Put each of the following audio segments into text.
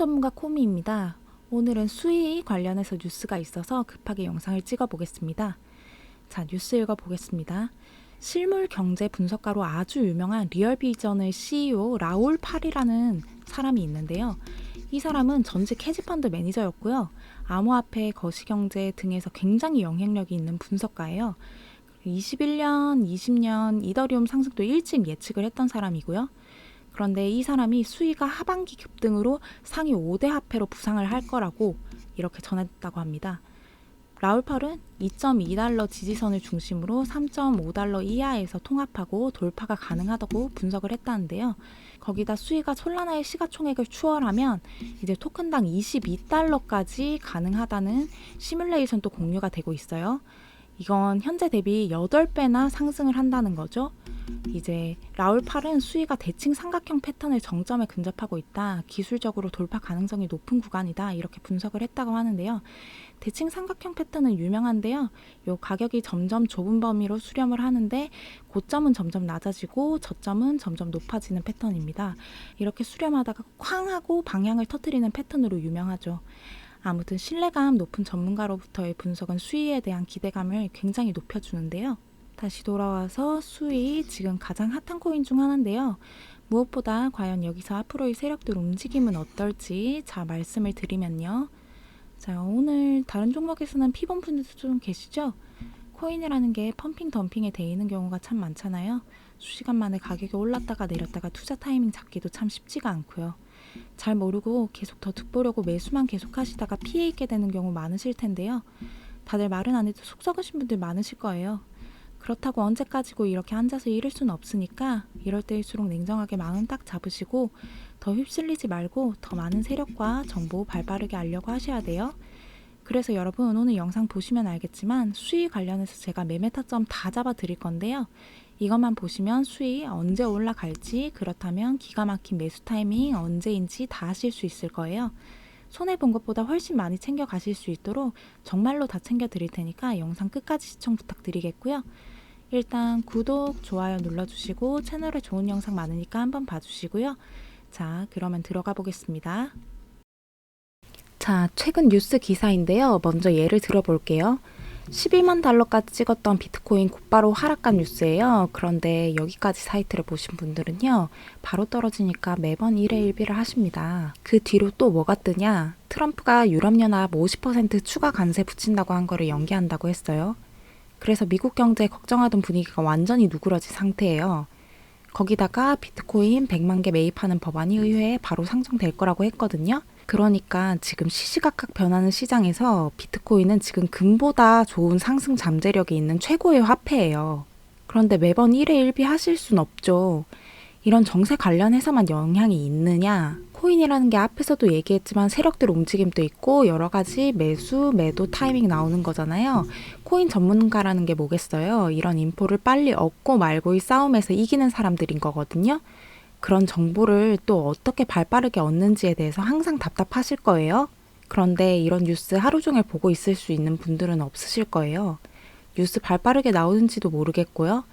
전문가 코미입니다. 오늘은 수의 관련해서 뉴스가 있어서 급하게 영상을 찍어 보겠습니다. 자, 뉴스 읽어 보겠습니다. 실물 경제 분석가로 아주 유명한 리얼비전의 CEO 라울 팔이라는 사람이 있는데요. 이 사람은 전직 헤지펀드 매니저였고요. 암호화폐, 거시경제 등에서 굉장히 영향력이 있는 분석가예요. 21년, 20년 이더리움 상승도 일찍 예측을 했던 사람이고요. 그런데 이 사람이 수위가 하반기 급등으로 상위 5대 화폐로 부상을 할 거라고 이렇게 전했다고 합니다. 라울펄은 2.2달러 지지선을 중심으로 3.5달러 이하에서 통합하고 돌파가 가능하다고 분석을 했다는데요. 거기다 수위가 솔라나의 시가총액을 추월하면 이제 토큰당 22달러까지 가능하다는 시뮬레이션도 공유가 되고 있어요. 이건 현재 대비 8배나 상승을 한다는 거죠. 이제 라울팔은 수위가 대칭 삼각형 패턴을 정점에 근접하고 있다. 기술적으로 돌파 가능성이 높은 구간이다. 이렇게 분석을 했다고 하는데요. 대칭 삼각형 패턴은 유명한데요. 요 가격이 점점 좁은 범위로 수렴을 하는데 고점은 점점 낮아지고 저점은 점점 높아지는 패턴입니다. 이렇게 수렴하다가 쾅 하고 방향을 터트리는 패턴으로 유명하죠. 아무튼 신뢰감 높은 전문가로부터의 분석은 수위에 대한 기대감을 굉장히 높여주는데요. 다시 돌아와서 수위 지금 가장 핫한 코인 중 하나인데요. 무엇보다 과연 여기서 앞으로의 세력들 움직임은 어떨지 자 말씀을 드리면요. 자 오늘 다른 종목에서는 피본 분들도 좀 계시죠? 코인이라는 게 펌핑 덤핑에 돼 있는 경우가 참 많잖아요. 수시간 만에 가격이 올랐다가 내렸다가 투자 타이밍 잡기도 참 쉽지가 않고요. 잘 모르고 계속 더 득보려고 매수만 계속 하시다가 피해 있게 되는 경우 많으실 텐데요. 다들 말은 안 해도 속 썩으신 분들 많으실 거예요. 그렇다고 언제까지고 이렇게 앉아서 잃을 수는 없으니까 이럴 때일수록 냉정하게 마음 딱 잡으시고 더 휩쓸리지 말고 더 많은 세력과 정보 발빠르게 알려고 하셔야 돼요. 그래서 여러분 오늘 영상 보시면 알겠지만 수위 관련해서 제가 매매 타점 다 잡아 드릴 건데요. 이것만 보시면 수위 언제 올라갈지 그렇다면 기가 막힌 매수 타이밍 언제인지 다 하실 수 있을 거예요. 손해 본 것보다 훨씬 많이 챙겨 가실 수 있도록 정말로 다 챙겨 드릴 테니까 영상 끝까지 시청 부탁드리겠고요. 일단 구독, 좋아요 눌러주시고 채널에 좋은 영상 많으니까 한번 봐주시고요. 자, 그러면 들어가 보겠습니다. 자, 최근 뉴스 기사인데요. 먼저 예를 들어볼게요. 12만 달러까지 찍었던 비트코인 곧바로 하락한 뉴스예요. 그런데 여기까지 사이트를 보신 분들은요. 바로 떨어지니까 매번 1회 1비를 하십니다. 그 뒤로 또 뭐가 뜨냐? 트럼프가 유럽연합 50% 추가 관세 붙인다고 한 거를 연기한다고 했어요. 그래서 미국 경제 걱정하던 분위기가 완전히 누그러진 상태예요. 거기다가 비트코인 100만 개 매입하는 법안이 의회에 바로 상정될 거라고 했거든요. 그러니까 지금 시시각각 변하는 시장에서 비트코인은 지금 금보다 좋은 상승 잠재력이 있는 최고의 화폐예요. 그런데 매번 1회 1비 하실 순 없죠. 이런 정세 관련해서만 영향이 있느냐? 코인이라는 게 앞에서도 얘기했지만 세력들 움직임도 있고 여러 가지 매수, 매도 타이밍 나오는 거잖아요. 코인 전문가라는 게 뭐겠어요? 이런 인포를 빨리 얻고 말고의 싸움에서 이기는 사람들인 거거든요. 그런 정보를 또 어떻게 발빠르게 얻는지에 대해서 항상 답답하실 거예요. 그런데 이런 뉴스 하루 종일 보고 있을 수 있는 분들은 없으실 거예요. 뉴스 발빠르게 나오는지도 모르겠고요.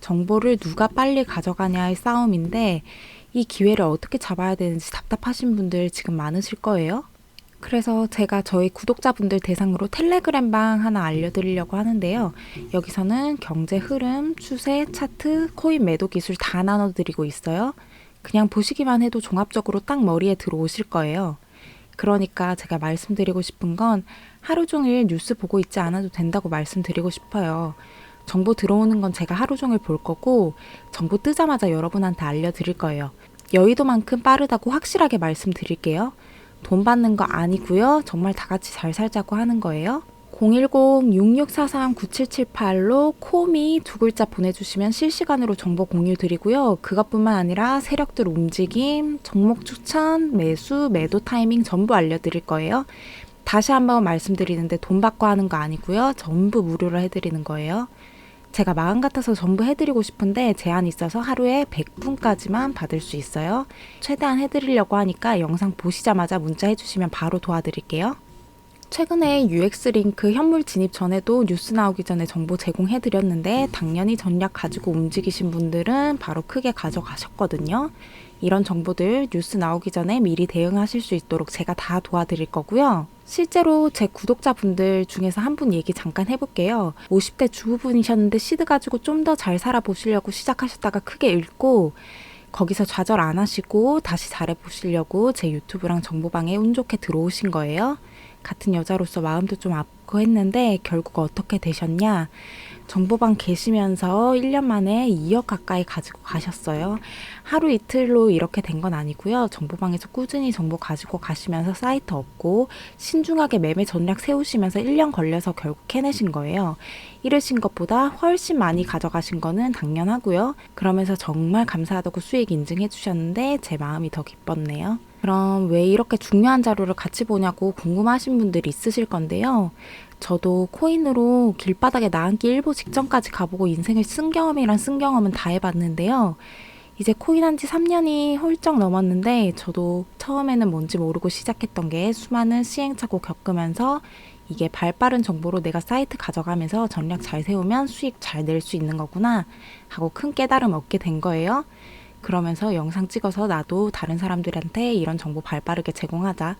정보를 누가 빨리 가져가냐의 싸움인데 이 기회를 어떻게 잡아야 되는지 답답하신 분들 지금 많으실 거예요. 그래서 제가 저희 구독자분들 대상으로 텔레그램 방 하나 알려드리려고 하는데요. 여기서는 경제 흐름, 추세, 차트, 코인 매도 기술 다 나눠드리고 있어요. 그냥 보시기만 해도 종합적으로 딱 머리에 들어오실 거예요. 그러니까 제가 말씀드리고 싶은 건 하루 종일 뉴스 보고 있지 않아도 된다고 말씀드리고 싶어요. 정보 들어오는 건 제가 하루 종일 볼 거고 정보 뜨자마자 여러분한테 알려드릴 거예요. 여의도만큼 빠르다고 확실하게 말씀드릴게요. 돈 받는 거 아니고요. 정말 다 같이 잘 살자고 하는 거예요. 010-6643-9778로 코미 두 글자 보내주시면 실시간으로 정보 공유 드리고요. 그것뿐만 아니라 세력들 움직임, 종목 추천, 매수, 매도 타이밍 전부 알려드릴 거예요. 다시 한번 말씀드리는데 돈 받고 하는 거 아니고요. 전부 무료로 해드리는 거예요. 제가 마음 같아서 전부 해드리고 싶은데 제한이 있어서 하루에 100분까지만 받을 수 있어요. 최대한 해드리려고 하니까 영상 보시자마자 문자 해주시면 바로 도와드릴게요. 최근에 UX 링크 현물 진입 전에도 뉴스 나오기 전에 정보 제공해 드렸는데 당연히 전략 가지고 움직이신 분들은 바로 크게 가져가셨거든요. 이런 정보들 뉴스 나오기 전에 미리 대응하실 수 있도록 제가 다 도와드릴 거고요. 실제로 제 구독자분들 중에서 한 분 얘기 잠깐 해볼게요. 50대 주부분이셨는데 시드 가지고 좀 더 잘 살아보시려고 시작하셨다가 크게 잃고 거기서 좌절 안 하시고 다시 잘해보시려고 제 유튜브랑 정보방에 운 좋게 들어오신 거예요. 같은 여자로서 마음도 좀 아프고 했는데 결국 어떻게 되셨냐? 정보방 계시면서 1년 만에 2억 가까이 가지고 가셨어요. 하루 이틀로 이렇게 된 건 아니고요. 정보방에서 꾸준히 정보 가지고 가시면서 사이트 없고 신중하게 매매 전략 세우시면서 1년 걸려서 결국 해내신 거예요. 잃으신 것보다 훨씬 많이 가져가신 거는 당연하고요. 그러면서 정말 감사하다고 수익 인증해 주셨는데 제 마음이 더 기뻤네요. 그럼 왜 이렇게 중요한 자료를 같이 보냐고 궁금하신 분들이 있으실 건데요. 저도 코인으로 길바닥에 나앉기 일보 직전까지 가보고 인생을 쓴 경험이란 쓴 경험은 다 해봤는데요. 이제 코인 한 지 3년이 훌쩍 넘었는데 저도 처음에는 뭔지 모르고 시작했던 게 수많은 시행착오 겪으면서 이게 발 빠른 정보로 내가 사이트 가져가면서 전략 잘 세우면 수익 잘 낼 수 있는 거구나 하고 큰 깨달음 얻게 된 거예요. 그러면서 영상 찍어서 나도 다른 사람들한테 이런 정보 발 빠르게 제공하자.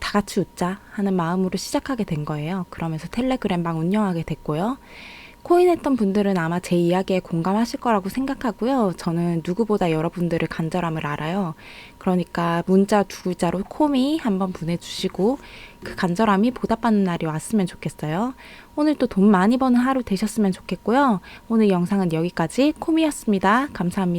다 같이 웃자 하는 마음으로 시작하게 된 거예요. 그러면서 텔레그램 방 운영하게 됐고요. 코인 했던 분들은 아마 제 이야기에 공감하실 거라고 생각하고요. 저는 누구보다 여러분들의 간절함을 알아요. 그러니까 문자 두 글자로 코미 한번 보내주시고 그 간절함이 보답받는 날이 왔으면 좋겠어요. 오늘 또 돈 많이 버는 하루 되셨으면 좋겠고요. 오늘 영상은 여기까지 코미였습니다. 감사합니다.